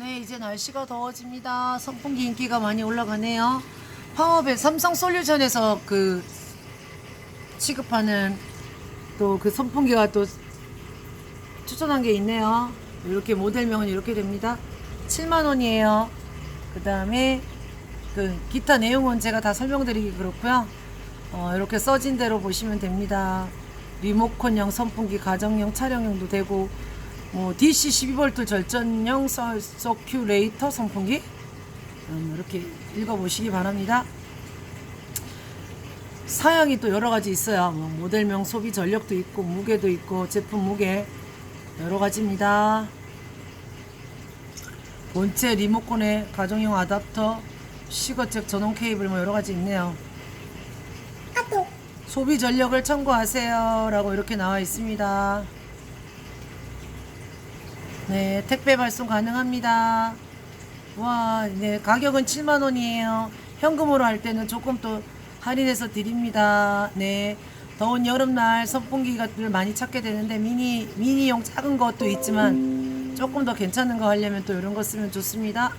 네, 이제 날씨가 더워집니다. 선풍기 인기가 많이 올라가네요. 파워벨 삼성 솔루션에서 그 취급하는 또 그 선풍기가 또 추천한 게 있네요. 이렇게 모델명은 이렇게 됩니다. 7만 원이에요. 그 다음에 그 기타 내용은 제가 다 설명드리기 그렇고요. 어, 이렇게 써진 대로 보시면 됩니다. 리모컨형 선풍기, 가정용, 차량용도 되고 뭐 DC 12V 절전형 서, 서큐레이터 선풍기 음, 이렇게 읽어보시기 바랍니다. 사양이 또 여러 가지 있어요. 뭐 모델명 소비 전력도 있고 무게도 있고 제품 무게 여러 가지입니다. 본체 리모컨에 가정용 아답터, 시거잭 전원 케이블 뭐 여러 가지 있네요. 소비 전력을 참고하세요라고 이렇게 나와 있습니다. 네, 택배 발송 가능합니다. 와, 네, 가격은 7만 원이에요. 현금으로 할 때는 조금 또 할인해서 드립니다. 네, 더운 여름날 선풍기를 많이 찾게 되는데 미니 미니용 작은 것도 있지만 조금 더 괜찮은 거 하려면 또 이런 거 쓰면 좋습니다.